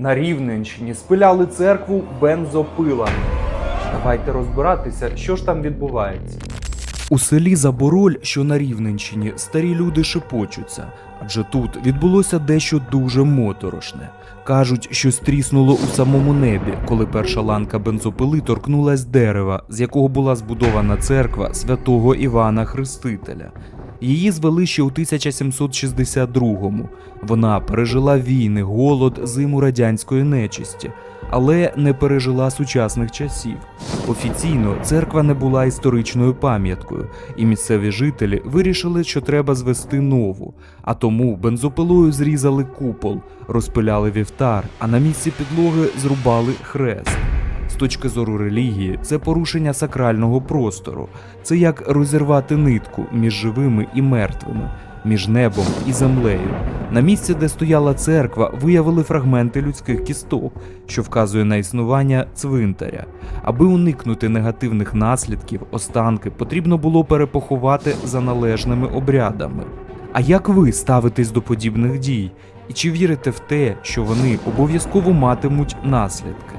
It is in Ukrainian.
На Рівненщині спиляли церкву бензопилами. Давайте розбиратися, що ж там відбувається. У селі Забороль, що на Рівненщині, старі люди шепочуться, адже тут відбулося дещо дуже моторошне. Кажуть, щось тріснуло у самому небі, коли перша ланка бензопили торкнулась дерева, з якого була збудована церква святого Івана Хрестителя. Її звели ще у 1762-му. Вона пережила війни, голод, зиму радянської нечисті, але не пережила сучасних часів. Офіційно церква не була історичною пам'яткою, і місцеві жителі вирішили, що треба звести нову. А тому бензопилою зрізали купол, розпиляли вівтар, а на місці підлоги зрубали хрест. З точки зору релігії, це порушення сакрального простору. Це як розірвати нитку між живими і мертвими, між небом і землею. На місці, де стояла церква, виявили фрагменти людських кісток, що вказує на існування цвинтаря. Аби уникнути негативних наслідків, останки потрібно було перепоховати за належними обрядами. А як ви ставитесь до подібних дій? І чи вірите в те, що вони обов'язково матимуть наслідки?